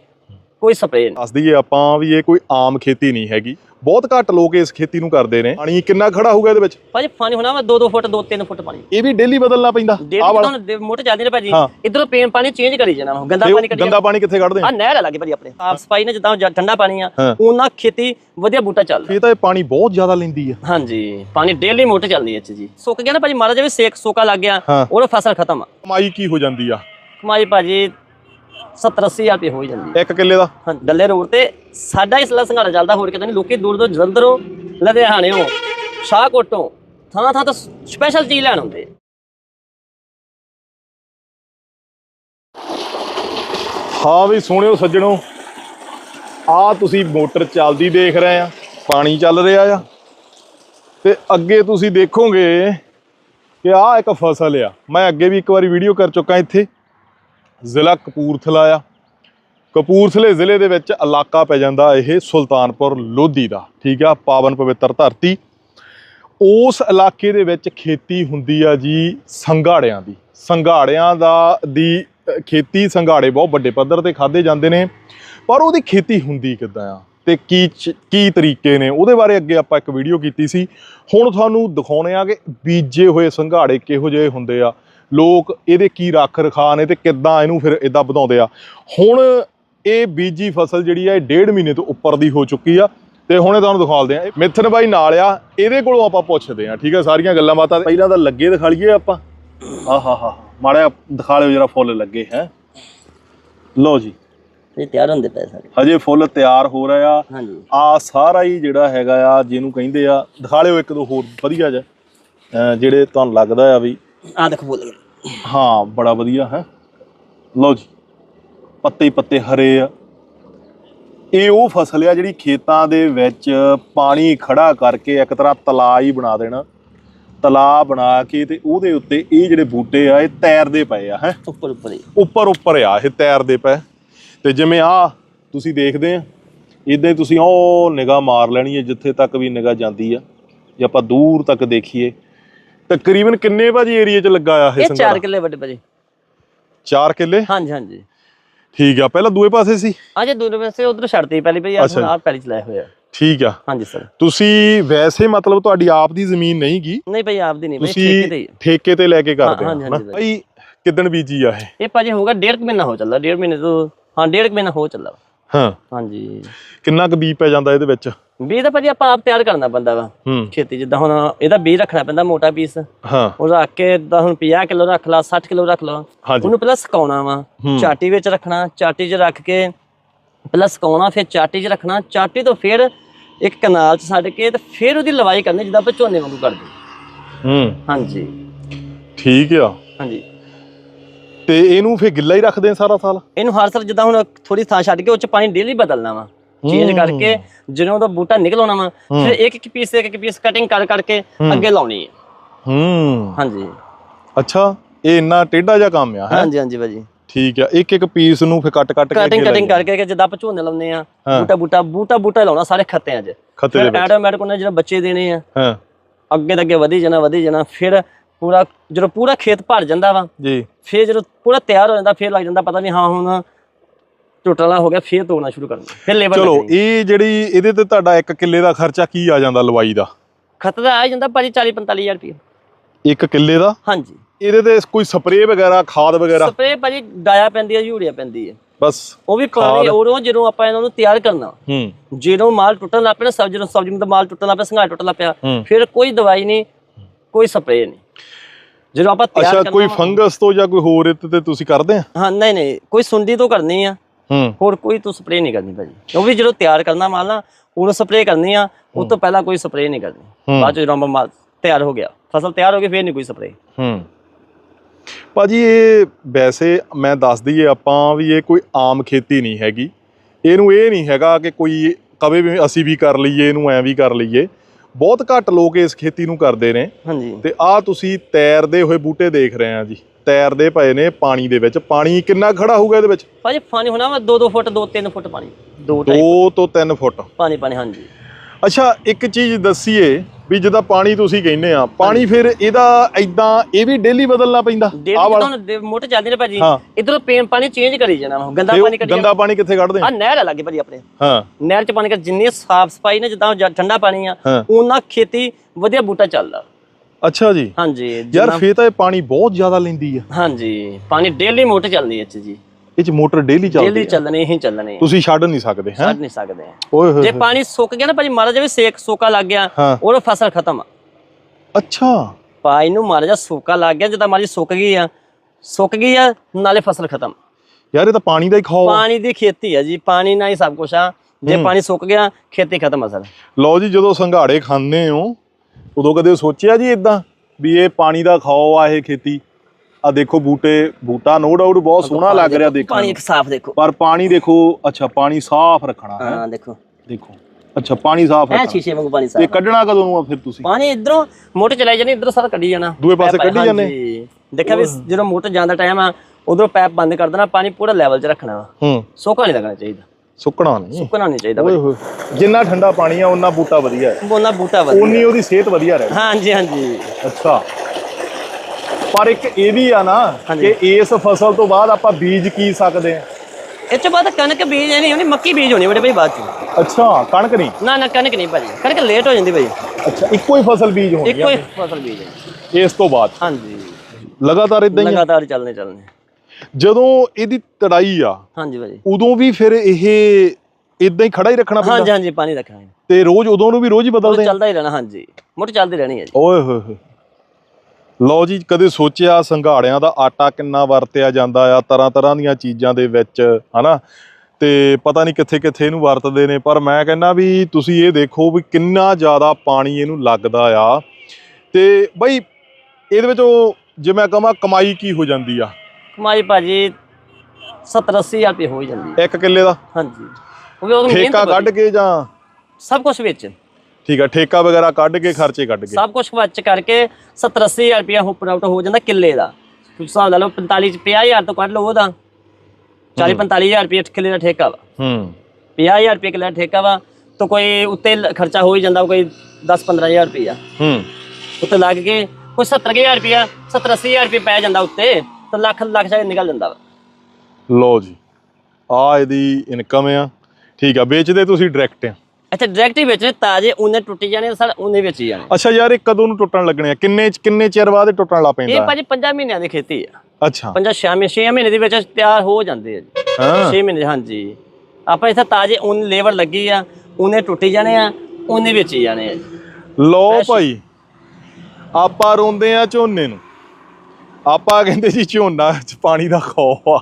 ਕੋਈ ਸਪਰੇਅ ਨਹੀਂ। ਦੱਸ ਦਈਏ ਆਪਾਂ ਵੀ ਇਹ ਕੋਈ ਆਮ ਖੇਤੀ ਨਹੀਂ ਹੈਗੀ। ਬਹੁਤ ਘੱਟ ਲੋਕ ਇਸ ਖੇਤੀ ਨੂੰ ਕਰਦੇ ਨੇ। ਪਾਣੀ ਕਿੰਨਾ ਖੜਾ ਹੋਊਗਾ ਇਹਦੇ ਵਿੱਚ? ਭਾਜੀ ਪਾਣੀ ਹੋਣਾ ਵਾ 2-2 ਫੁੱਟ 2-3 ਫੁੱਟ ਪਾਣੀ। ਇਹ ਵੀ ਡੇਲੀ ਬਦਲਣਾ ਪੈਂਦਾ। ਡੇਢ ਆਹ ਵਾਲਾ। ਦੇ- ਮੋਟਰ ਚੱਲਦੀ ਨੇ ਭਾਜੀ। ਇਧਰੋਂ ਪੇਨ ਪਾਣੀ ਚੇਂਜ ਕਰੀ ਜਾਣਾ ਗੰਦਾ ਪਾਣੀ ਕੱਢੀ ਗੰਦਾ ਪਾਣੀ ਕਿੱਥੇ ਕੱਢਦੇ ਆ ਨਹਿਰ ਲੱਗੇ ਭਾਜੀ ਆਪਣੇ। ਆਪ ਸਫ਼ਾਈ ਨੇ ਜਿੱਦਾਂ ਠੰਡਾ ਪਾਣੀ ਆ। ਉਹਨਾਂ ਖੇਤੀ ਵਧੀਆ ਬੂਟਾ ਚੱਲਦਾ ਇਹ ਤਾਂ ਇਹ ਪਾਣੀ ਬਹੁਤ ਜ਼ਿਆਦਾ ਲੈਂਦੀ ਆ। ਹਾਂਜੀ ਪਾਣੀ ਡੇਲੀ ਮੋਟਰ ਚੱਲਦੀ 'ਚ ਜੀ। ਸੁੱਕ ਗਿਆ ਨਾ ਭਾਜੀ ਮਾਰਾ ਜਾਵੇ ਸੇਕ ਸੋਕਾ ਲੱਗ ਗਿਆ। ਉਹ ਫਸਲ ਖਤਮ ਆ। ਕਮਾਈ ਕੀ ਹੋ ਜਾਂਦੀ ਆ? ਕਮਾਈ ਭਾਜੀ 70 80 ਹਜ਼ਾਰ ਰੁਪਏ ਹੋ ਹੀ ਜਾਂਦੀ ਹੈ। ਇੱਕ ਕਿੱਲੇ ਦਾ? ਹਾਂ ਡੱਲੇ ਰੋਡ ਤੇ ਸਾਡਾ ਇਸ ਲਾ ਸੰਘਾੜਾ ਚੱਲਦਾ ਹੋਰ ਕਿਤੇ ਨਹੀਂ। ਲੋਕੀ ਦੂਰ ਦੂਰ ਜਲੰਧਰੋਂ ਲੁਧਿਆਣਿਓਂ ਸ਼ਾਹਕੋਟੋਂ ਥਾਂ ਥਾਂ ਤੋਂ ਸਪੈਸ਼ਲ ਚੀਜ਼ ਲੈਣ ਆਉਂਦੇ ਹਾਂ ਵੀ ਸੋਹਣਿਓ ਸੱਜਣੋ ਆ ਤੁਸੀਂ ਮੋਟਰ ਚੱਲਦੀ ਦੇਖ ਰਹੇ ਆ ਪਾਣੀ ਚੱਲ ਰਿਹਾ ਆ। ਤੇ ਅੱਗੇ ਤੁਸੀਂ ਦੇਖੋਗੇ ਕਿ ਆ ਇੱਕ ਫਸਲ ਆ। ਮੈਂ ਅੱਗੇ ਵੀ ਇੱਕ ਵਾਰੀ ਵੀਡੀਓ ਕਰ ਚੁੱਕਾ ਇੱਥੇ। ਜ਼ਿਲ੍ਹਾ ਕਪੂਰਥਲਾ ਆ। ਕਪੂਰਥਲੇ ਜ਼ਿਲ੍ਹੇ ਦੇ ਵਿੱਚ ਇਲਾਕਾ ਪੈ ਜਾਂਦਾ ਇਹ ਸੁਲਤਾਨਪੁਰ ਲੋਧੀ ਦਾ, ਠੀਕ ਆ, ਪਾਵਨ ਪਵਿੱਤਰ ਧਰਤੀ। ਉਸ ਇਲਾਕੇ ਦੇ ਵਿੱਚ ਖੇਤੀ ਹੁੰਦੀ ਆ ਜੀ ਸੰਘਾੜਿਆਂ ਦੀ। ਸੰਘਾੜਿਆਂ ਦਾ ਦੀ ਖੇਤੀ ਸੰਘਾੜੇ ਬਹੁਤ ਵੱਡੇ ਪੱਧਰ ਤੇ ਖਾਦੇ ਜਾਂਦੇ ਨੇ। ਪਰ ਉਹਦੀ ਖੇਤੀ ਹੁੰਦੀ ਕਿੱਦਾਂ ਆ ਤੇ ਕੀ ਚ- ਕੀ ਤਰੀਕੇ ਨੇ, ਉਹਦੇ ਬਾਰੇ ਅੱਗੇ ਆਪਾਂ ਇੱਕ ਵੀਡੀਓ ਕੀਤੀ ਸੀ। ਹੁਣ ਤੁਹਾਨੂੰ ਦਿਖਾਉਣੇ ਆ ਕਿ ਬੀਜੇ ਹੋਏ ਸੰਘਾੜੇ ਕਿਹੋ ਜਿਹੇ ਹੁੰਦੇ ਆ। ਲੋਕ ਇਹਦੇ ਕੀ ਰੱਖ ਰਖਾ ਨੇ ਤੇ ਕਿੱਦਾਂ ਇਹਨੂੰ ਫਿਰ ਇਦਾਂ ਵਧਾਉਂਦੇ ਆ। ਹੁਣ ਇਹ ਬੀਜੀ ਫਸਲ ਜਿਹੜੀ ਆ ਇਹ ਡੇਢ ਮਹੀਨੇ ਤੋਂ ਉੱਪਰ ਦੀ ਹੋ ਚੁੱਕੀ ਆ ਤੇ ਹੁਣੇ ਤੁਹਾਨੂੰ ਦਿਖਾਉਂਦੇ ਆ ਮਿੱਥਨ ਬਾਈ ਨਾਲ ਆ ਇਹਦੇ ਕੋਲੋਂ ਆਪਾਂ ਪੁੱਛਦੇ ਆ ਠੀਕ ਆ ਸਾਰੀਆਂ ਗੱਲਾਂ ਬਾਤਾਂ ਪਹਿਲਾਂ ਤਾਂ ਲੱਗੇ ਦਿਖਾ ਲਈਏ ਆਪਾਂ। ਆਹਾ ਹਾ ਮਾੜਾ ਦਿਖਾ ਲਿਓ ਜਰਾ ਫੁੱਲ ਲੱਗੇ ਹੈ। ਲਓ ਜੀ। ਇਹ ਤਿਆਰ ਹੁੰਦੇ ਪਏ ਸਾਰੇ। ਹਜੇ ਫੁੱਲ ਤਿਆਰ ਹੋ ਰਿਹਾ ਆ। ਹਾਂਜੀ। ਆ ਸਾਰਾ ਹੀ ਜਿਹੜਾ ਹੈਗਾ ਆ ਜਿਹਨੂੰ ਕਹਿੰਦੇ ਆ ਦਿਖਾ ਲਿਓ ਇੱਕ ਦੋ ਹੋਰ ਵਧੀਆ ਜਿਹਾ ਜਿਹੜੇ ਤੁਹਾਨੂੰ ਲੱਗਦਾ ਆ ਵੀ ਆ ਦੇਖੋ ਬੋਲ ਗਿਆ ਹਾਂ ਬੜਾ ਵਧੀਆ ਹੈ। ਲਓ ਜੀ ਪੱਤੇ ਹੀ ਪੱਤੇ ਹਰੇ ਆ। ਇਹ ਉਹ ਫਸਲ ਆ ਜਿਹੜੀ ਖੇਤਾਂ ਦੇ ਵਿੱਚ ਪਾਣੀ ਖੜਾ ਕਰਕੇ ਇੱਕ ਤਰ੍ਹਾਂ ਤਲਾਅ ਹੀ ਬਣਾ ਦੇਣਾ। ਤਲਾਅ ਬਣਾ ਕੇ ਤੇ ਉਹਦੇ ਉੱਤੇ ਇਹ ਜਿਹੜੇ ਬੂਟੇ ਆ ਇਹ ਤੈਰਦੇ ਪਏ ਆ ਹੈ। ਉੱਪਰ ਉੱਪਰ ਹੀ ਉੱਪਰ ਉੱਪਰ ਆ ਇਹ ਤੈਰਦੇ ਪਏ। ਤੇ ਜਿਵੇਂ ਆ ਤੁਸੀਂ ਦੇਖਦੇ ਆ ਇਦਾਂ ਹੀ ਤੁਸੀਂ ਉਹ ਨਿਗਾਹ ਮਾਰ ਲੈਣੀ ਹੈ ਜਿੱਥੇ ਤੱਕ ਵੀ ਨਿਗਾਹ ਜਾਂਦੀ ਆ। ਜੇ ਆਪਾਂ ਦੂਰ ਤੱਕ ਦੇਖੀਏ ਤਕਰੀਬਨ ਕਿੰਨੇ ਭਾਜੀ ਏਰੀਆ 'ਚ ਲੱਗਾ ਆ ਇਹ ਇਹ ਸੰਘਾੜਾ 4 ਕਿੱਲੇ ਵੱਡੇ ਭਾਜੀ। 4 ਕਿੱਲੇ? ਹਾਂਜੀ ਹਾਂਜੀ। ਠੀਕ ਆ ਪਹਿਲਾਂ ਦੂਏ ਪਾਸੇ ਸੀ? ਅਜੇ ਦੂਰ ਵੈਸੇ ਉਧਰ ਛੱਡਤੀ ਪਹਿਲੀ ਭਾਈ ਅੱਛਾ ਹੁਣ ਜੀ। ਆਹ ਪੈਲੀ ਚਲਾਏ ਹੋਏ ਆ। ਠੀਕ ਆ। ਹਾਂਜੀ ਸਰ। ਤੁਸੀਂ ਵੈਸੇ ਮਤਲਬ ਤੁਹਾਡੀ ਆਪ ਦੀ ਜ਼ਮੀਨ ਨਹੀਂ ਗੀ? ਨਹੀਂ ਭਾਈ ਆਪਦੀ ਨਹੀਂ ਭਾਈ ਠੇਕੇ ਤੇ ਤੁਸੀਂ ਹੀ ਆ। ਠੇਕੇ ਤੇ ਲੈ ਕੇ ਕਰਦੇ ਹੋ ਹਾਂਜੀ, ਹਾਂਜੀ ਭਾਈ ਕਿਦਣ ਬੀਜੀ ਆ ਇਹ? ਇਹ ਭਾਜੀ ਹੋਊਗਾ ਡੇਢ ਕੁ ਮਹੀਨਾ ਹੋ ਚੱਲਾ ਡੇਢ ਮਹੀਨੇ ਤੋਂ ਹਾਂ ਡੇਢ ਕੁ ਮਹੀਨਾ ਹੋ ਚੱਲਾ ਹਾਂ। ਹਾਂਜੀ। ਕਿੰਨਾ ਕੁ ਬੀਜ ਪੈ ਜਾਂਦਾ ਇਹਦੇ ਵਿੱਚ? ਬੀਜ ਤਾਂ ਭਾਜੀ ਆਪਾਂ ਆਪ ਤਿਆਰ ਕਰਨਾ ਪੈਂਦਾ ਵਾ। ਹੂੰ। ਖੇਤੀ ਜਿੱਦਾਂ ਹੁਣ ਇਹਦਾ ਬੀਜ ਰੱਖਣਾ ਪੈਂਦਾ ਮੋਟਾ ਪੀਸ ਹਾਂ। ਉਹ ਰੱਖ ਕੇ ਦਾ ਹੁਣ 50 ਕਿਲੋ ਰੱਖ ਲਾ 60 ਕਿਲੋ ਰੱਖ ਲਾ। ਹਾਂਜੀ। ਉਹਨੂੰ ਪਹਿਲਾਂ ਸੁਕਾਉਣਾ ਵਾ। ਚਾਟੀ ਵਿੱਚ ਰੱਖਣਾ ਚਾਟੀ 'ਚ ਰੱਖ ਕੇ ਪਹਿਲਾਂ ਸੁਕਾਉਣਾ ਫਿਰ ਚਾਟੀ 'ਚ ਰੱਖਣਾ। ਚਾਟੀ ਤੋਂ ਫਿਰ ਇੱਕ ਕਨਾਲ 'ਚ ਛੱਡ ਕੇ ਤੇ ਫਿਰ ਉਹਦੀ ਲਵਾਈ ਕਰਨੀ ਜਿੱਦਾਂ ਆਪਾਂ ਝੋਨੇ ਵਾਂਗੂ ਕਰਦੇ। ਹੂੰ। ਹਾਂਜੀ। ਠੀਕ ਆ। ਹਾਂਜੀ। ਤੇ ਇਹਨੂੰ ਫੇ ਗਿੱਲਾ ਹੀ ਰੱਖਦੇ ਆ ਸਾਰਾ ਸਾਲ? ਇਹਨੂੰ ਹਰ ਸਾਲ ਜਿੱਦਾਂ ਹੁਣ ਥੋੜੀ ਥਾਂ ਛੱਡ ਕੇ ਉਹ 'ਚ ਪਾਣੀ ਡੇਲੀ ਬਦਲਣਾ ਵਾ। ਚੇਂਜ ਕਰਕੇ ਜਦੋਂ ਉਹਦਾ ਬੂਟਾ ਨਿਕਲ ਆਉਣਾ ਵਾ ਫਿਰ ਇੱਕ ਇੱਕ ਪੀਸ ਇੱਕ ਇੱਕ ਪੀਸ ਕਟਿੰਗ ਕਰ ਕਰਕੇ ਅੱਗੇ ਲਾਉਣੀ ਹੈ ਹੂੰ। ਹਾਂਜੀ। ਅੱਛਾ ਇਹ ਇੰਨਾ ਟੇਢਾ ਜਿਹਾ ਕੰਮ ਆ ਹੈ? ਹਾਂਜੀ ਹਾਂਜੀ ਭਾਜੀ। ਠੀਕ ਆ ਇੱਕ ਇੱਕ ਪੀਸ ਨੂੰ ਫੇ ਕੱਟ ਕੱਟ ਕੇ ਕਟਿੰਗ ਕਟਿੰਗ ਕਰਕੇ ਜਿੱਦਾਂ ਆਪਾਂ ਝੋਨੇ ਲਾਉਂਦੇ ਆ। ਬੂਟਾ ਬੂਟਾ ਬੂਟਾ ਬੂਟਾ ਲਾਉਣਾ ਸਾਰੇ ਖੱਤਿਆਂ 'ਚ। ਖੱਤੇ ਦੇ ਫਿਰ ਵਿੱਚ। ਆਟੋਮੈਟਿਕ ਉਹਨਾਂ ਜਿਹੜਾ ਬੱਚੇ ਦੇਣੇ ਆ ਹਾਂ। ਅੱਗੇ ਤੇ ਅੱਗੇ ਵਧੀ ਜਾਣਾ ਵਧੀ ਜਾਣਾ ਫਿਰ ਪੂਰਾ ਜਦੋਂ ਪੂਰਾ ਖੇਤ ਭਰ ਜਾਂਦਾ ਵਾ ਜੀ। ਫਿਰ ਜਦੋਂ ਪੂਰਾ ਤਿਆਰ ਹੋ ਜਾਂਦਾ ਫਿਰ ਲੱਗ ਜਾਂਦਾ ਪਤਾ ਵੀ ਹਾਂ ਹੁਣ ਟੋਟਲਾ ਹੋ ਗਿਆ ਫਿਰ ਤੋੜਨਾ ਸ਼ੁਰੂ ਕਰਨਾ ਫਿਰ ਲੇਬਰ ਚਲੋ ਇਹ ਜਿਹੜੀ ਇਹਦੇ ਤੇ ਤੁਹਾਡਾ ਇੱਕ ਕਿੱਲੇ ਦਾ ਖਰਚਾ ਕੀ ਆ ਜਾਂਦਾ ਲਵਾਈ ਦਾ? ਖਤਰਾ ਆ ਜਾਂਦਾ ਭਾਜੀ 40 45000 ਰੁਪਏ ਇੱਕ ਕਿੱਲੇ ਦਾ? ਹਾਂਜੀ। ਇਹਦੇ ਤੇ ਕੋਈ ਸਪਰੇਅ ਵਗੈਰਾ ਖਾਦ ਵਗੈਰਾ? ਸਪਰੇ ਭਾਜੀ ਡਾਇਆ ਪੈਂਦੀ ਹੈ ਯੂਰੀਆ ਪੈਂਦੀ ਹੈ ਬਸ ਉਹ ਵੀ ਪਾਣੀ ਉਰੋਂ ਜਦੋਂ ਆਪਾਂ ਇਹਨਾਂ ਨੂੰ ਤਿਆਰ ਕਰਨਾ ਹੂੰ। ਜਦੋਂ ਮਾਲ ਟੁੱਟਣ ਲੱਗ ਪਿਆ ਨਾ ਸਬਜ਼ੀ ਜਦੋਂ ਸਬਜ਼ੀ ਦਾ ਮਾਲ ਟੁੱਟਣ ਲੱਗ ਪਿਆ ਸੰਘਾੜ ਟੁੱਟਣ ਲੱਗ ਪਿਆ। ਫਿਰ ਕੋਈ ਦਵਾਈ ਨਹੀਂ ਕੋਈ ਸਪਰੇ ਨਹੀਂ ਜਦੋਂ ਆਪਾਂ ਤਿਆਰ ਅੱਛਾ ਕਰਨਾ ਕੋਈ ਵਾ- ਫੰਗਸ ਤੋਂ ਜਾਂ ਕੋਈ ਹੋਰ ਇਹਦੇ ਤੇ ਤੁਸੀਂ ਕਰਦੇ ਆ? ਹਾਂ ਨਹੀਂ ਨਹੀਂ ਕੋਈ ਸੁੰਡੀ ਤੋਂ ਕਰਨੀ ਆ। ਹੂੰ। ਹੋਰ ਕੋਈ ਤੂੰ ਸਪਰੇਅ ਨਹੀਂ ਕਰਨੀ ਭਾਜੀ। ਕਿਉਂਕਿ ਜਦੋਂ ਤਿਆਰ ਕਰਨਾ ਮਾਲ ਨਾ ਉਦੋਂ ਸਪਰੇਅ ਕਰਨੀ ਆ ਉਸ ਤੋਂ ਪਹਿਲਾਂ ਕੋਈ ਸਪਰੇਅ ਨਹੀਂ ਕਰਨੀ। ਬਾਅਦ ਚ ਜਦੋਂ ਮਾਲ ਤਿਆਰ ਹੋ ਗਿਆ। ਫਸਲ ਤਿਆਰ ਹੋ ਗਈ ਫੇਰ ਨਹੀਂ ਕੋਈ ਸਪਰੇਅ ਹੂੰ। ਭਾਜੀ ਇਹ ਵੈਸੇ ਮੈਂ ਦੱਸ ਦਈਏ ਆਪਾਂ ਵੀ ਇਹ ਕੋਈ ਆਮ ਖੇਤੀ ਨਹੀਂ ਹੈਗੀ। ਇਹਨੂੰ ਇਹ ਨਹੀਂ ਹੈਗਾ ਕਿ ਕੋਈ ਕਵੇ ਵੀ ਅਸੀਂ ਵੀ ਕਰ ਲਈਏ ਇਹਨੂੰ ਐਂ ਵੀ ਕਰ ਲਈਏ। ਬਹੁਤ ਘੱਟ ਲੋਕ ਇਸ ਖੇਤੀ ਨੂੰ ਕਰਦੇ ਨੇ। ਹਾਂਜੀ। ਤੇ ਆਹ ਤੁਸੀਂ ਤੈਰਦੇ ਹੋਏ ਬੂਟੇ ਦੇਖ ਰਹੇ ਆ ਜੀ। ਤੈਰਦੇ ਪਏ ਨੇ ਪਾਣੀ ਦੇ ਵਿੱਚ। ਪਾਣੀ ਕਿੰਨਾ ਖੜਾ ਹੋਊਗਾ ਇਹਦੇ ਵਿੱਚ? ਭਾਜੀ ਪਾਣੀ ਹੋਣਾ ਵਾ 2-2 ਫੁੱਟ 2-3 ਫੁੱਟ ਪਾਣੀ। 2 ਟਾਈਪ 2 ਤੋਂ 3 ਫੁੱਟ। ਪਾਣੀ ਪਾਣੀ ਹਾਂਜੀ। ਅੱਛਾ ਇੱਕ ਚੀਜ਼ ਦੱਸੀਏ ਵੀ ਜਿੱਦਾਂ ਪਾਣੀ ਤੁਸੀਂ ਕਹਿੰਦੇ ਆ ਪਾਣੀ ਫਿਰ ਇਹਦਾ ਐਦਾਂ ਇਹ ਵੀ ਡੇਲੀ ਬਦਲਣਾ ਪੈਂਦਾ? ਆਹ ਵਾਲਾ। ਮੋਟਰ ਚੱਲਦੀ ਨੇ ਭਾਜੀ। ਇਧਰੋਂ ਪੇਨ ਪਾਣੀ ਚੇਂਜ ਕਰੀ ਜਾਣਾ ਗੰਦਾ ਪਾਣੀ ਕੱਢੀ ਗੰਦਾ ਪਾਣੀ ਕਿੱਥੇ ਕੱਢਦੇ ਆ? ਆ ਨਹਿਰ ਆ ਲੱਗੇ ਭਾਜੀ ਆਪਣੇ। ਹਾਂ। ਨਹਿਰ ਚ ਪਾਣੀ ਕਰ ਜਿੰਨੀ ਸਾਫ਼ ਸਫ਼ਾਈ ਨੇ ਜਿੱਦਾਂ ਠੰਡਾ ਪਾਣੀ ਆ। ਉਹਨਾਂ ਖੇਤੀ ਵਧੀਆ ਬੂਟਾ ਚੱਲਦਾ। ਅੱਛਾ ਜੀ। ਹਾਂਜੀ ਯਾਰ ਫੇਰ ਤਾਂ ਇਹ ਪਾਣੀ ਬਹੁਤ ਜ਼ਿਆਦਾ ਲੈਂਦੀ ਆ। ਹਾਂਜੀ ਪਾਣੀ ਡੇਲੀ ਮੋਟਰ ਚੱਲਦੀ ਹੈ ਜੀ। ਇਹ ਚ ਮੋਟਰ ਡੇਲੀ ਚੱਲਦੀ ਡੇਲੀ ਚੱਲਣੇ ਹੀ ਚੱਲਣੇ। ਤੁਸੀਂ ਛੱਡ ਨਹੀਂ ਸਕਦੇ ਹੈ? ਛੱਡ ਨਹੀਂ ਸਕਦੇ। ਓਏ ਹੋਏ ਜੇ ਪਾਣੀ ਸੁੱਕ ਗਿਆ ਨਾ ਭਾਜੀ ਮਾਰਾ ਜਾਵੇ ਸੇਕ ਸੋਕਾ ਲੱਗ ਗਿਆ। ਉਹ ਫਸਲ ਖਤਮ। ਆ ਅੱਛਾ। ਪਾਈ ਨੂੰ ਮਾਰਾ ਜਾ ਸੋਕਾ ਲੱਗ ਗਿਆ ਜਿੱਦਾਂ ਮਾਰੀ ਸੁੱਕ ਗਈ ਆ। ਸੁੱਕ ਗਈ ਆ ਨਾਲੇ ਫਸਲ ਖਤਮ। ਯਾਰ ਇਹ ਤਾਂ ਪਾਣੀ ਦਾ ਹੀ ਖਾਓ। ਪਾਣੀ ਦੀ ਖੇਤੀ ਆ ਜੀ ਪਾਣੀ ਨਾਲ ਹੀ ਸਭ ਕੁਝ ਆ। ਜੇ ਪਾਣੀ ਸੁੱਕ ਗਿਆ ਖੇਤੀ ਖਤਮ ਅਸਲ। ਲਓ ਜੀ ਜਦੋਂ ਸੰਘਾੜੇ ਖਾਂਦੇ ਹੋ ਉਦੋਂ ਕਦੇ ਸੋਚਿਆ ਜੀ ਇਦਾਂ ਵੀ ਇਹ ਪਾਣੀ ਦਾ ਖਾਓ ਆ ਇਹ ਖੇਤੀ? ਆ ਦੇਖੋ ਬੂਟੇ ਬੂਟਾ ਨੋ ਡਾਊਟ ਬਹੁਤ ਸੋਹਣਾ ਲੱਗ ਰਿਹਾ ਦੇਖਣ ਪਾਣੀ ਨੂੰ। ਇੱਕ ਸਾਫ਼ ਦੇਖੋ। ਪਰ ਪਾਣੀ ਦੇਖੋ ਅੱਛਾ ਪਾਣੀ ਸਾਫ਼ ਰੱਖਣਾ ਹੈ। ਹਾਂ ਦੇਖੋ। ਦੇਖੋ। ਅੱਛਾ ਪਾਣੀ ਸਾਫ਼ ਐ ਰੱਖਣਾ। ਸ਼ੀਸ਼ੇ ਵਾਂਗੂ ਪਾਣੀ ਤੇ ਸਾਫ਼। ਕੱਢਣਾ ਕਦੋਂ ਨੂੰ ਆ ਫਿਰ ਤੁਸੀਂ? ਪਾਣੀ ਇਧਰੋਂ ਮੋਟਰ ਚਲਾਈ ਜਾਣੀ ਇਧਰੋਂ ਸਾਰਾ ਕੱਢੀ ਜਾਣਾ। ਦੂਏ ਪਾਸੇ ਪੈਪ- ਕੱਢੀ ਜਾਂਦੇ? ਹਾਂਜੀ। ਦੇਖਿਆ ਵੀ ਜਦੋਂ ਮੋਟਰ ਜਾਂਦਾ ਟਾਈਮ ਆ ਉਧਰੋਂ ਪੈਪ ਬੰਦ ਕਰ ਦੇਣਾ ਪਾਣੀ ਪੂਰਾ ਲੈਵਲ 'ਚ ਰੱਖਣਾ ਵਾ। ਹੂੰ। ਸੋਕਾ ਨਹੀਂ ਲੱਗਣਾ ਚਾਹੀਦਾ। ਸੁੱਕਣਾ ਨਹੀਂ ਸੁੱਕਣਾ ਨਹੀਂ ਚਾਹੀਦਾ ਓਏ ਹੋਏ। ਜਿੰਨਾ ਠੰਡਾ ਪਾਣੀ ਆ ਉਹਨਾਂ ਬੂਟਾ ਵਧੀਆ ਹੈ। ਬੋਨਾ ਬੂਟਾ ਵਧੀਆ। ਉਨੀ ਉਹਦੀ ਸਿਹਤ ਵਧੀਆ ਰਹੇ ਹਾਂਜੀ ਹਾਂਜੀ। ਅੱਛਾ। ਪਰ ਇੱਕ ਇਹ ਵੀ ਆ ਨਾ ਹਾਂਜੀ। ਕਿ ਇਸ ਫਸਲ ਤੋਂ ਬਾਅਦ ਆਪਾਂ ਬੀਜ ਕੀ ਸਕਦੇ ਆ ਇਹ ਤੋਂ ਬਾਅਦ ਕਣਕ ਬੀਜ ਨਹੀਂ ਹੋਣੀ ਮੱਕੀ ਬੀਜ ਹੋਣੀ ਬੜੇ ਭਾਈ ਬਾਅਦ ਚ। ਅੱਛਾ ਕਣਕ ਨਹੀਂ? ਨਾ ਨਾ ਕਣਕ ਨਹੀਂ ਭਾਜੀ। ਕਣਕ ਲੇਟ ਹੋ ਜਾਂਦੀ ਭਾਈ ਅੱਛਾ ਇੱਕੋ ਹੀ ਫਸਲ ਬੀਜ ਹੋਣੀ ਇੱਕੋ ਹੀ ਫਸਲ ਬੀਜ ਹੈ ਇਸ ਤੋਂ ਬਾਅਦ? ਹਾਂਜੀ। ਲਗਾਤਾਰ ਇਦਾਂ ਹੀ। ਲਗਾਤਾਰ ਚੱਲਨੇ ਚੱਲਨੇ ਜਦੋਂ ਇਹਦੀ ਤੜਾਈ ਆ ਹਾਂਜੀ ਭਾਜੀ। ਉਦੋਂ ਵੀ ਫਿਰ ਇਹ ਇਦਾਂ ਹੀ ਖੜਾ ਹੀ ਰੱਖਣਾ ਹਾਂਜੀ ਪੈਂਦਾ? ਹਾਂਜੀ ਪਾਣੀ ਰੱਖਣਾ ਤੇ ਰੋਜ਼ ਉਦੋਂ ਨੂੰ ਵੀ ਰੋਜ਼ ਹੀ ਬਦਲਦੇ ਚੱਲਦਾ ਹੀ ਰਹਿਣਾ ਹਾਂਜੀ। ਮੋਟਰ ਚੱਲਦੀ ਰਹਿਣੀ ਹੈ ਜੀ। ਓਏ ਹੋਏ ਹੋਏ। ਲਓ ਜੀ ਕਦੇ ਸੋਚਿਆ ਸੰਘਾੜਿਆਂ ਦਾ ਆਟਾ ਕਿੰਨਾ ਵਰਤਿਆ ਜਾਂਦਾ ਆ ਤਰ੍ਹਾਂ ਤਰ੍ਹਾਂ ਦੀਆਂ ਚੀਜ਼ਾਂ ਦੇ ਵਿੱਚ ਹਨਾ? ਤੇ ਪਤਾ ਨਹੀਂ ਕਿੱਥੇ ਕਿੱਥੇ ਇਹਨੂੰ ਵਰਤਦੇ ਨੇ ਪਰ ਮੈਂ ਕਹਿੰਦਾ ਵੀ ਤੁਸੀਂ ਇਹ ਦੇਖੋ ਵੀ ਕਿੰਨਾ ਜ਼ਿਆਦਾ ਪਾਣੀ ਇਹਨੂੰ ਲੱਗਦਾ ਆ। ਤੇ ਬਈ ਇਹਦੇ ਵਿੱਚ ਉਹ ਜੇ ਮੈਂ ਕਹਾਂ ਕਮਾਈ ਕੀ ਹੋ ਜਾਂਦੀ ਆ? ਕਮਾਈ ਭਾਜੀ 70 80 ਹਜ਼ਾਰ ਰੁਪਏ ਹੋ ਜਾਂਦੀ ਹੈ ਇੱਕ ਕਿੱਲੇ ਦਾ? ਹਾਂਜੀ। ਉਹ ਵੀ ਉਹ ਮਿਹਨਤ ਠੇਕਾ। ਕੱਢ ਕੇ ਜਾਂ? ਸਭ ਕੁਝ ਵਿੱਚ। ਠੀਕ ਆ ਠੇਕਾ ਵਗੈਰਾ ਕੱਢ ਕੇ ਖਰਚੇ ਕੱਢ ਕੇ। ਸਭ ਕੁਝ ਵਿੱਚ ਕਰਕੇ 70 80 ਹਜ਼ਾਰ ਰੁਪਏ ਹੁੱਪ ਆਊਟ ਹੋ ਜਾਂਦਾ ਕਿੱਲੇ ਦਾ। ਤੁਸੀਂ ਹਿਸਾਬ ਲਾ ਲਓ 45 ਚ 50 ਹਜ਼ਾਰ ਤੋਂ ਕੱਢ ਲਓ ਉਹਦਾ। 40 45 ਹਜ਼ਾਰ ਰੁਪਏ ਕਿੱਲੇ ਦਾ ਠੇਕਾ ਵਾ। ਹੂੰ। 50 ਹਜ਼ਾਰ ਰੁਪਏ ਕਿੱਲੇ ਦਾ ਠੇਕਾ ਵਾ ਤਾਂ ਕੋਈ ਉੱਤੇ ਖਰਚਾ ਹੋ ਹੀ ਜਾਂਦਾ ਕੋਈ 10 15 ਹਜ਼ਾਰ ਰੁਪਇਆ ਹੂੰ। ਉੱਤੇ ਲੱਗ ਕੇ ਕੋਈ 70 ਹਜ਼ਾਰ ਰੁਪਇਆ 70 80 ਹਜ਼ਾਰ ਰੁਪਏ ਪੈ ਜਾਂਦਾ ਉੱਤੇ ਤਾਂ ਲੱਖ ਲੱਖ ਸ਼ਾਇਦ ਨਿਕਲ ਜਾਂਦਾ ਵਾ। ਲਓ ਜੀ ਆ ਇਹਦੀ ਇਨਕਮ ਆ। ਠੀਕ ਆ ਵੇਚਦੇ ਤੁਸੀਂ ਡਾਇਰੈਕਟ ਆ। ਅੱਛਾ ਡਾਇਰੈਕਟ ਹੀ ਵੇਚਣੇ ਤਾਜ਼ੇ ਉਹਨੇ ਟੁੱਟ ਜਾਣੇ ਸਰ ਉਹਨੇ ਵੇਚੀ ਜਾਣੇ। ਅੱਛਾ ਯਾਰ ਇਹ ਕਦੋਂ ਨੂੰ ਟੁੱਟਣ ਲੱਗਣੇ ਆ? ਕਿੰਨੇ ਕਿੰਨੇ ਚਿਰ ਬਾਅਦ ਇਹ ਟੁੱਟਣ ਲੱਗ ਇਹ ਪੈਂਦਾ ਭਾਜੀ 5 ਮਹੀਨਿਆਂ ਦੀ ਖੇਤੀ ਆ। ਅੱਛਾ। ਪੰਜਾਂ ਛੇ ਮਹੀਨੇ 6 ਮਹੀਨੇ ਦੇ ਵਿੱਚ ਤਿਆਰ ਹੋ ਜਾਂਦੇ ਆ ਜੀ। ਹਾਂ। 6 ਮਹੀਨੇ ਹਾਂਜੀ। ਆਪਾਂ ਇੱਥੇ ਤਾਜ਼ੇ ਉਹਨ ਲੇਬਰ ਲੱਗੀ ਆ ਉਹਨੇ ਟੁੱਟੀ ਜਾਣੇ ਆ ਉਹਨੇ ਵੇਚੀ ਜਾਣੇ ਆ। ਲਓ ਭਾਈ ਆਪਾਂ ਰੋਂਦੇ ਆ ਝੋਨੇ ਨੂੰ। ਆਪਾਂ ਕਹਿੰਦੇ ਜੀ ਝੋਨਾ ਚ ਪਾਣੀ ਦਾ ਖੌਫ ਆ।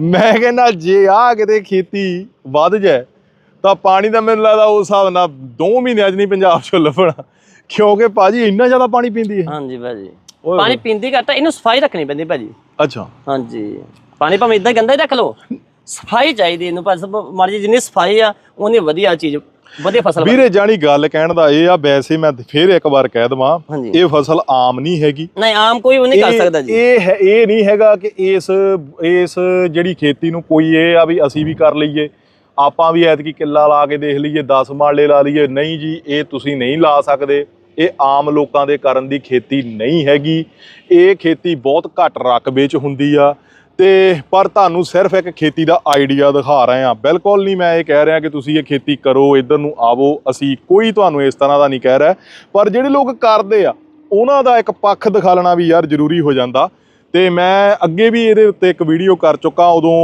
ਮੈਂ ਕਹਿੰਦਾ ਜੇ ਆ ਕਿਤੇ ਖੇਤੀ ਵੱਧ ਜਾਏ ਤਾਂ ਪਾਣੀ ਦਾ ਮੈਨੂੰ ਲੱਗਦਾ ਉਸ ਹਿਸਾਬ ਨਾਲ 2 ਮਹੀਨਿਆਂ 'ਚ ਨਹੀਂ ਪੰਜਾਬ 'ਚੋਂ ਲੱਭਣਾ। ਕਿਉਂਕਿ ਭਾਜੀ ਇੰਨਾ ਜ਼ਿਆਦਾ ਪਾਣੀ ਪੀਂਦੀ ਹੈ। ਹਾਂਜੀ ਭਾਜੀ। ਪਾਣੀ ਪੀਂਦੀ ਘੱਟ ਇਹਨੂੰ ਸਫ਼ਾਈ ਰੱਖਣੀ ਪੈਂਦੀ ਭਾਜੀ। ਅੱਛਾ। ਹਾਂਜੀ। ਪਾਣੀ ਭਾਵੇਂ ਇਦਾਂ ਗੰਦਾ ਹੀ ਰੱਖ ਲਓ। ਸਫ਼ਾਈ ਚਾਹੀਦੀ ਇਹਨੂੰ ਪਰ ਮਰਜ਼ੀ ਜਿੰਨੀ ਸਫ਼ਾਈ ਆ ਉਨੀ ਵਧੀਆ ਚੀਜ਼ ਵਧੀਆ ਫਸਲ। ਵੀਰੇ ਜਾਣੀ ਗੱਲ ਕਹਿਣ ਦਾ ਇਹ ਆ ਵੈਸੇ ਮੈਂ ਫੇਰ ਇੱਕ ਵਾਰ ਕਹਿ ਦਵਾਂ ਇਹ ਫਸਲ ਆਮ ਨਹੀਂ ਹੈਗੀ। ਨਹੀਂ ਆਮ ਕੋਈ ਉਹ ਨਹੀਂ ਕਰ ਸਕਦਾ ਜੀ। ਇਹ ਹੈ ਇਹ ਨਹੀਂ ਹੈਗਾ ਕਿ ਇਸ ਇਸ ਜਿਹੜੀ ਖੇਤੀ ਨੂੰ ਕੋਈ ਇਹ ਆ ਵੀ ਅਸੀਂ ਵੀ ਕਰ ਲਈਏ। ਆਪਾਂ ਵੀ ਐਤਕੀ ਕਿੱਲਾ ਲਾ ਕੇ ਦੇਖ ਲਈਏ 10 ਮਾਲੇ ਲਾ ਲਈਏ। ਨਹੀਂ ਜੀ, ਇਹ ਤੁਸੀਂ ਨਹੀਂ ਲਾ ਸਕਦੇ। ਇਹ ਆਮ ਲੋਕਾਂ ਦੇ ਕਰਨ ਦੀ ਖੇਤੀ ਨਹੀਂ ਹੈਗੀ। ਇਹ ਖੇਤੀ ਬਹੁਤ ਘੱਟ ਰਕਬੇ 'ਚ ਹੁੰਦੀ ਆ। ਤੇ ਪਰ ਤੁਹਾਨੂੰ ਸਿਰਫ ਇੱਕ ਖੇਤੀ ਦਾ ਆਈਡੀਆ ਦਿਖਾ ਰਹੇ ਆ ਬਿਲਕੁਲ ਨਹੀਂ, ਮੈਂ ਇਹ ਕਹਿ ਰਿਹਾ ਕਿ ਤੁਸੀਂ ਇਹ ਖੇਤੀ ਕਰੋ, ਇੱਧਰ ਨੂੰ ਆਵੋ। ਅਸੀਂ ਕੋਈ ਤੁਹਾਨੂੰ ਇਸ ਤਰ੍ਹਾਂ ਦਾ ਨਹੀਂ ਕਹਿ ਰਿਹਾ। ਪਰ ਜਿਹੜੇ ਲੋਕ ਕਰਦੇ ਆ, ਉਹਨਾਂ ਦਾ ਇੱਕ ਪੱਖ ਦਿਖਾਲਣਾ ਵੀ ਯਾਰ ਜ਼ਰੂਰੀ ਹੋ ਜਾਂਦਾ। ਤੇ ਮੈਂ ਅੱਗੇ ਵੀ ਇਹਦੇ ਉੱਤੇ ਇੱਕ ਵੀਡੀਓ ਕਰ ਚੁੱਕਾ ਉਦੋਂ